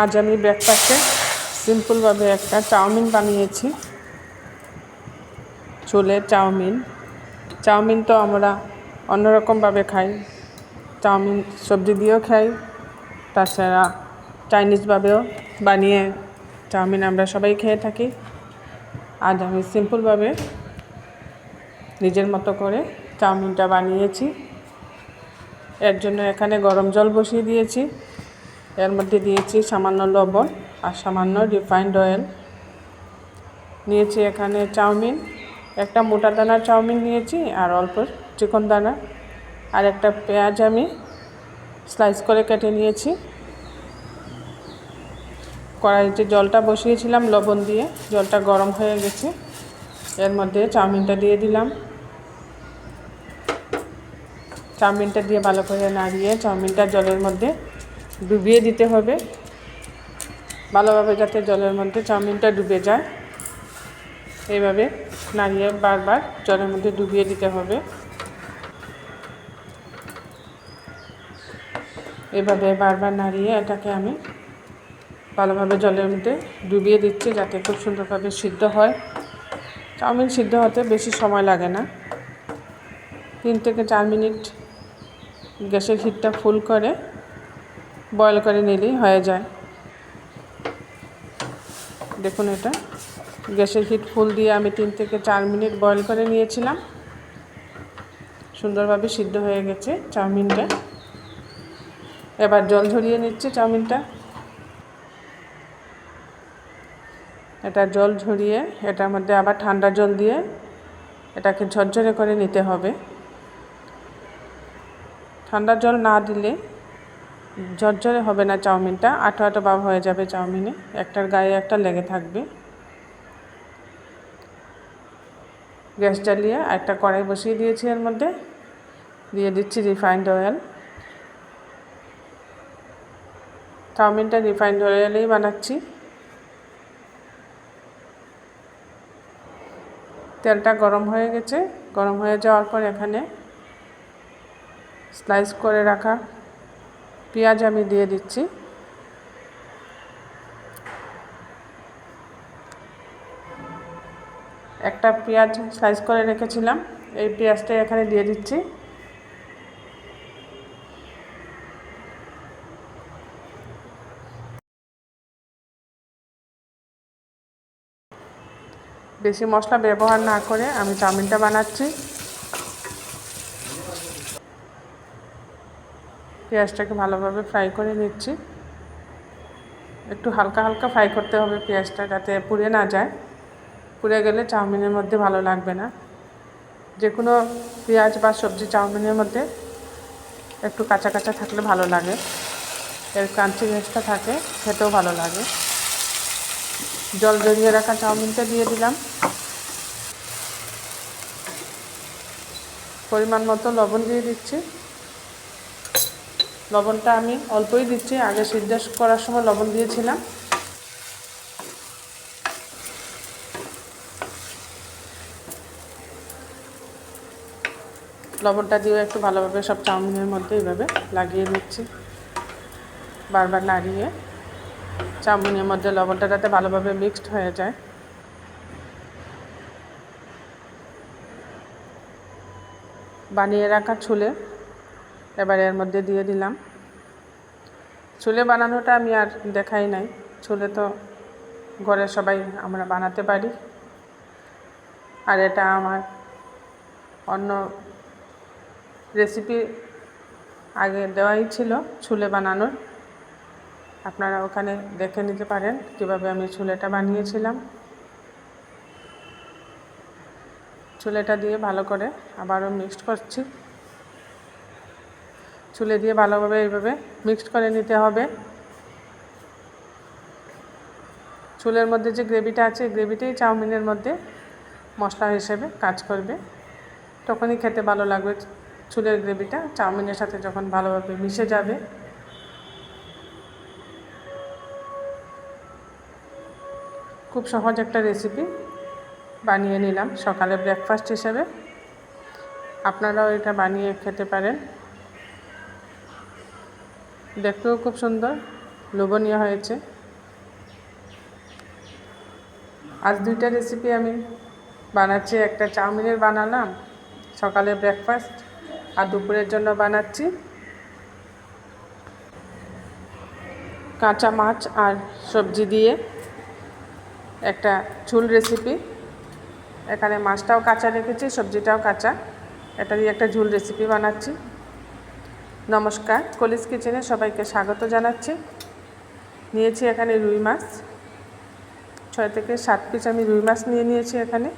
আজ আমি ব্রেকফাস্টে সিম্পলভাবে একটা চাউমিন বানিয়েছি। চুলের চাউমিন। চাউমিন তো আমরা অন্যরকমভাবে খাই। চাউমিন সবজি দিয়েও খাই। তাছাড়া চাইনিজভাবেও বানিয়ে চাউমিন আমরা সবাই খেয়ে থাকি। আজ আমি সিম্পলভাবে নিজের মতো করে চাউমিনটা বানিয়েছি। এর জন্য এখানে গরম জল বসিয়ে দিয়েছি। এর মধ্যে দিয়েছি সামান্য লবণ আর সামান্য রিফাইন্ড অয়েল নিয়েছি এখানে চাউমিন, একটা মোটা দানার চাউমিন নিয়েছি আর অল্প চিকন দানা। আর একটা পেঁয়াজ আমি স্লাইস করে কেটে নিয়েছি। কড়াইতে জলটা বসিয়েছিলাম, লবণ দিয়ে জলটা গরম হয়ে গেছে। এর মধ্যে চাউমিনটা দিয়ে দিলাম। চাউমিনটা দিয়ে ভালো করে নাড়িয়ে চাউমিনটা জলের মধ্যে ডুবিয়ে দিতে হবে। ভালোভাবে যাতে জলের মধ্যে চাউমিনটা ডুবে যায়। এইভাবে নাড়িয়ে বারবার জলের মধ্যে ডুবিয়ে দিতে হবে। এভাবে বারবার নাড়িয়ে এটাকে আমি ভালোভাবে জলের মধ্যে ডুবিয়ে দিচ্ছি যাতে খুব সুন্দরভাবে সিদ্ধ হয়। চাউমিন সিদ্ধ হতে বেশি সময় লাগে না। তিন থেকে চার মিনিট গ্যাসের হিটটা ফুল করে। বয়ল করে নিলেই হয়ে যায়। দেখুন এটা। গ্যাসের হিট ফুল দিয়ে আমি তিন থেকে চার মিনিট বয়ল করে নিয়েছিলাম। সুন্দরভাবে সিদ্ধ হয়ে গেছে চাউমিনটা। এবার জল ঝরিয়ে নিচ্ছে চাউমিনটা। এটা জল ঝরিয়ে, এটার মধ্যে আবার ঠান্ডা জল দিয়ে এটাকে ঝরঝরে করে নিতে হবে। ঠান্ডা জল না দিলে ঝরঝরে হবে না চাউমিনটা। আটো আটো ভাব হয়ে যাবে চাউমিনে। একটার গায়ে একটা লেগে থাকবে। গ্যাস জ্বালিয়ে একটা কড়াই বসিয়ে দিয়েছি এর মধ্যে। দিয়ে দিচ্ছি রিফাইন্ড অয়েল চাউমিনটা রিফাইন্ড অয়েলেই বানাচ্ছি। তেলটা গরম হয়ে গেছে। গরম হয়ে যাওয়ার পর এখানে স্লাইস করে রাখা পেঁয়াজ আমি দিয়ে দিচ্ছি। একটা পেঁয়াজ স্লাইস করে রেখেছিলাম, এই পেঁয়াজটা এখানে দিয়ে দিচ্ছি। বেশি মশলা ব্যবহার না করে আমি চাউমিনটা বানাচ্ছি। পেঁয়াজটাকে ভালোভাবে ফ্রাই করে নিচ্ছি। একটু হালকা হালকা ফ্রাই করতে হবে পেঁয়াজটা যাতে পুড়ে না যায়। পুড়ে গেলে চাউমিনের মধ্যে ভালো লাগবে না। যে কোনো পেঁয়াজ বা সবজি চাউমিনের মধ্যে একটু কাঁচা কাঁচা থাকলে ভালো লাগে। এর ক্রাঞ্চি রেসটা থাকে, খেতেও ভালো লাগে। জল জড়িয়ে রাখা চাউমিনটা দিয়ে দিলাম। পরিমাণ মতো লবণ দিয়ে দিচ্ছি। লবণটা আমি অল্পই দিচ্ছি। আগে সিদ্ধ করার সময় লবণ দিয়েছিলাম। লবণটা দিয়ে একটু ভালোভাবে সব চাউমিনের মধ্যে এইভাবে লাগিয়ে নিচ্ছি। বারবার নাড়িয়ে চাউমিনের মধ্যে লবণটা যাতে ভালোভাবে মিক্সড হয়ে যায়। বানিয়ে রাখা ছুলে এবার এর মধ্যে দিয়ে দিলাম। চুলে বানানোটা আমি আর দেখাই নাই। চুলে তো ঘরে সবাই আমরা বানাতে পারি। আর এটা আমার অন্য রেসিপি আগে দেওয়াই ছিল ছুলে বানানোর। আপনারা ওখানে দেখে নিতে পারেন কীভাবে আমি ছুলেটা বানিয়েছিলাম। ছুলেটা দিয়ে ভালো করে আবারও মিক্সড করছি। চুলে দিয়ে ভালোভাবে এইভাবে মিক্সড করে নিতে হবে। চুলের মধ্যে যে গ্রেভিটা আছে গ্রেভিটাই চাউমিনের মধ্যে মশলা হিসেবে কাজ করবে। তখনই খেতে ভালো লাগবে চুলের গ্রেভিটা চাউমিনের সাথে যখন ভালোভাবে মিশে যাবে। খুব সহজ একটা রেসিপি বানিয়ে নিলাম সকালে ব্রেকফাস্ট হিসেবে। আপনারাও এটা বানিয়ে খেতে পারেন। দেখতেও খুব সুন্দর, লোভনীয় হয়েছে। আজ দুইটা রেসিপি আমি বানাচ্ছি, একটা চাউমিনের বানালাম, সকালে ব্রেকফাস্ট আর দুপুরের জন্য বানাচ্ছি কাঁচা মাছ আর সবজি দিয়ে একটা ঝুল রেসিপি এখানে মাছটাও কাঁচা রেখেছি, সবজিটাও কাঁচা। এটা দিয়ে একটা ঝুল রেসিপি বানাচ্ছি। নমস্কার, কলিস কিচেনে সবাইকে স্বাগত জানাচ্ছি। নিয়েছি এখানে রুই মাছ। ছয় থেকে সাত পিস আমি রুই মাছ নিয়ে নিয়েছি এখানে।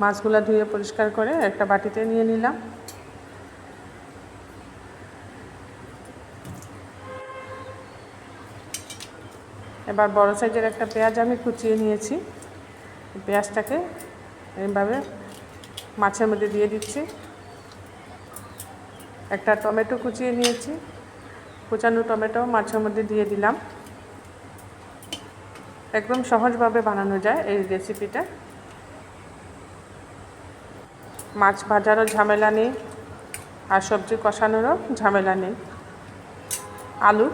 মাছগুলো ধুয়ে পরিষ্কার করে একটা বাটিতে নিয়ে নিলাম। এবার বড় সাইজের একটা পেঁয়াজ আমি কুচিয়ে নিয়েছি। পেঁয়াজটাকে এইভাবে মাছের মধ্যে দিয়ে দিচ্ছি। একটা টমেটো কুচিয়ে নিয়েছি। কুচানো টমেটো মাছের মধ্যে দিয়ে দিলাম। একদম সহজভাবে বানানো যায় এই রেসিপিটা মাছ ভাজারও ঝামেলা নেই আর সবজি কষানোরও ঝামেলা নেই। আলু,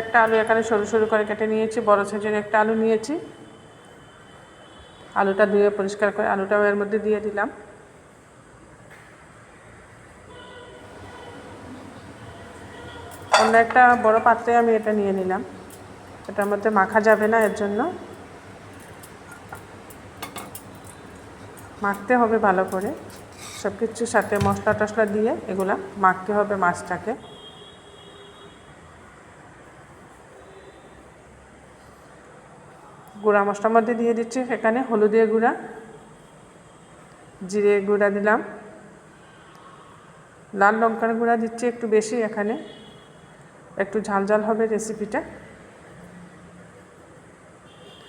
একটা আলু এখানে সরু সরু করে কেটে নিয়েছি, বড় সাইজের একটা আলু নিয়েছি। আলুটা ধুয়ে পরিষ্কার করে আলুটাও এর মধ্যে দিয়ে দিলাম। অন্য একটা বড় পাত্রে আমি এটা নিয়ে নিলাম। এটার মধ্যে মাখা যাবে না এর জন্য। মাখতে হবে ভালো করে। সব কিছুর সাথে মশলা টশলা দিয়ে এগুলা মাখতে হবে মাছটাকে। গুঁড়া মশলার মধ্যে দিয়ে দিচ্ছি, এখানে হলুদের গুঁড়া, জিরে গুঁড়া দিলাম। লাল লঙ্কার গুঁড়া দিচ্ছি একটু বেশি এখানে, একটু ঝাল ঝাল হবে রেসিপিটা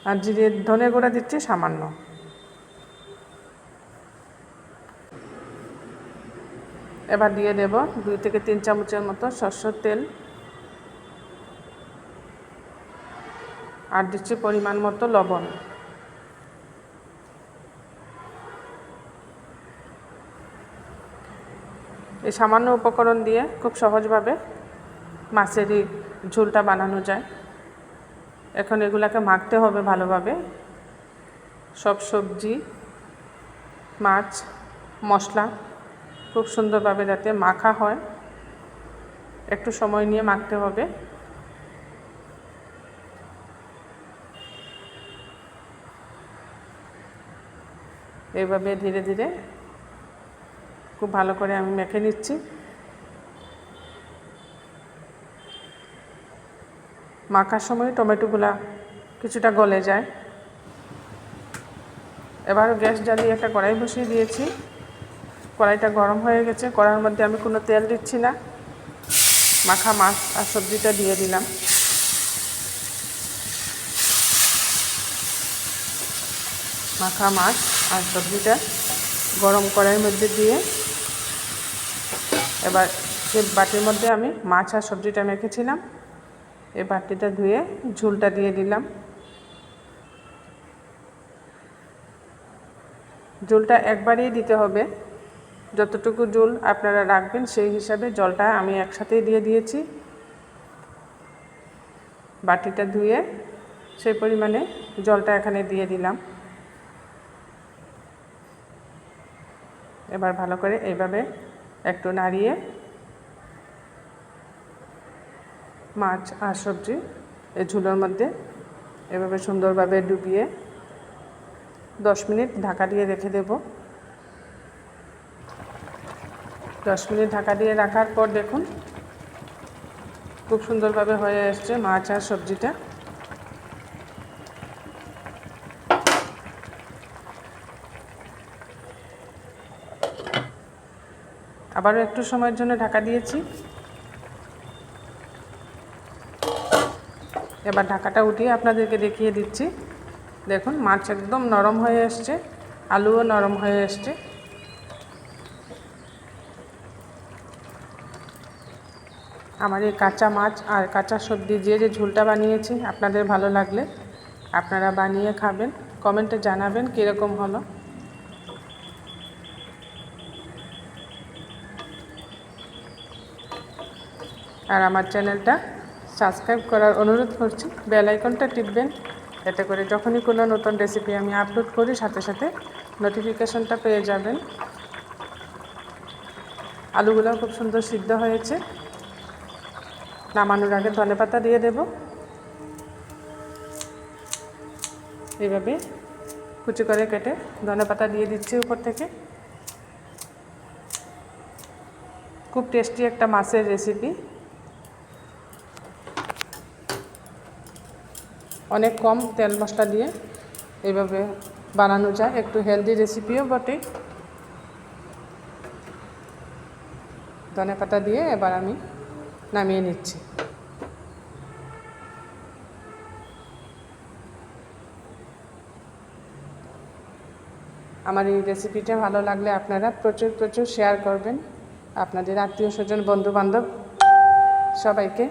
আর জিরে ধনে গুঁড়া দিচ্ছি সামান্য। এবার দিয়ে দেব দুই থেকে তিন চামচের মতো সর্ষের তেল। আর দিচ্ছি পরিমাণ মতো লবণ। এই সামান্য উপকরণ দিয়ে খুব সহজভাবে মাছেরই ঝোলটা বানানো যায়। এখন এগুলাকে মাখতে হবে ভালোভাবে। সব সবজি, মাছ, মশলা খুব সুন্দরভাবে যাতে মাখা হয়। একটু সময় নিয়ে মাখতে হবে। এইভাবে ধীরে ধীরে খুব ভালো করে আমি মেখে নিচ্ছি। মাখার সময় টমেটোগুলা কিছুটা গলে যায়। এবার গ্যাস জ্বালিয়ে একটা কড়াই বসিয়ে দিয়েছি। কড়াইটা গরম হয়ে গেছে, কড়াইয়ের মধ্যে আমি কোনো তেল দিচ্ছি না। মাখা মাছ আর সবজিটা দিয়ে দিলাম। মাখা মাছ আর সবজিটা গরম কড়াইয়ের মধ্যে দিয়ে এবার যে বাটির মধ্যে আমি মাছ আর সবজিটা মেখেছিলাম, এই বাটিটা ধুয়ে ঝুলটা দিয়ে দিলাম। ঝুলটা একবারই দিতে হবে। যতটুকু জল আপনারা রাখবেন সেই হিসাবে জলটা আমি একসাথেই দিয়ে দিয়েছি। বাটিটা ধুয়ে সেই পরিমাণে জলটা এখানে দিয়ে দিলাম। এবার ভালো করে এইভাবে একটু নাড়িয়ে মাছ আর সবজি এই ঝুলোর মধ্যে এভাবে সুন্দরভাবে ডুবিয়ে দশ মিনিট ঢাকা দিয়ে রেখে দেব। দশ মিনিট ঢাকা দিয়ে রাখার পর দেখুন, খুব সুন্দরভাবে হয়ে এসছে মাছ আর সবজিটা। আবারও একটু সময়ের জন্য ঢাকা দিয়েছি। এবার ঢাকাটা উঠিয়ে আপনাদেরকে দেখিয়ে দিচ্ছি। দেখুন, মাছ একদম নরম হয়ে এসছে, আলুও নরম হয়ে এসছে। আমার এই কাঁচা মাছ আর কাঁচা সবজি যে যে ঝোলটা বানিয়েছি, আপনাদের ভালো লাগলে আপনারা বানিয়ে খাবেন, কমেন্টে জানাবেন কীরকম হলো। আর আমার চ্যানেলটা সাবস্ক্রাইব করার অনুরোধ করছি। বেল আইকনটা টিপবেন, এতে করে যখনই কোনো নতুন রেসিপি আমি আপলোড করি, সাথে সাথে নোটিফিকেশনটা পেয়ে যাবেন। আলুগুলো খুব সুন্দর সিদ্ধ হয়েছে। নামানোর আগে ধনেপাতা দিয়ে দেব। এইভাবে কুচি করে কেটে ধনেপাতা দিয়ে দিচ্ছি উপর থেকে। খুব টেস্টি একটা মাছের রেসিপি অনেক কম তেল মশলা দিয়ে এইভাবে বানানো যায়। একটু হেলদি রেসিপিও বটে। ধনে পাতা দিয়ে এবার আমি নামিয়ে নিচ্ছি। আমার এই রেসিপিটা ভালো লাগলে আপনারা প্রচুর প্রচুর শেয়ার করবেন। আপনাদের আত্মীয় স্বজন বন্ধু বান্ধব সবাইকে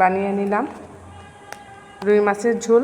বানিয়ে নিলাম। রুই মাছের ঝোল।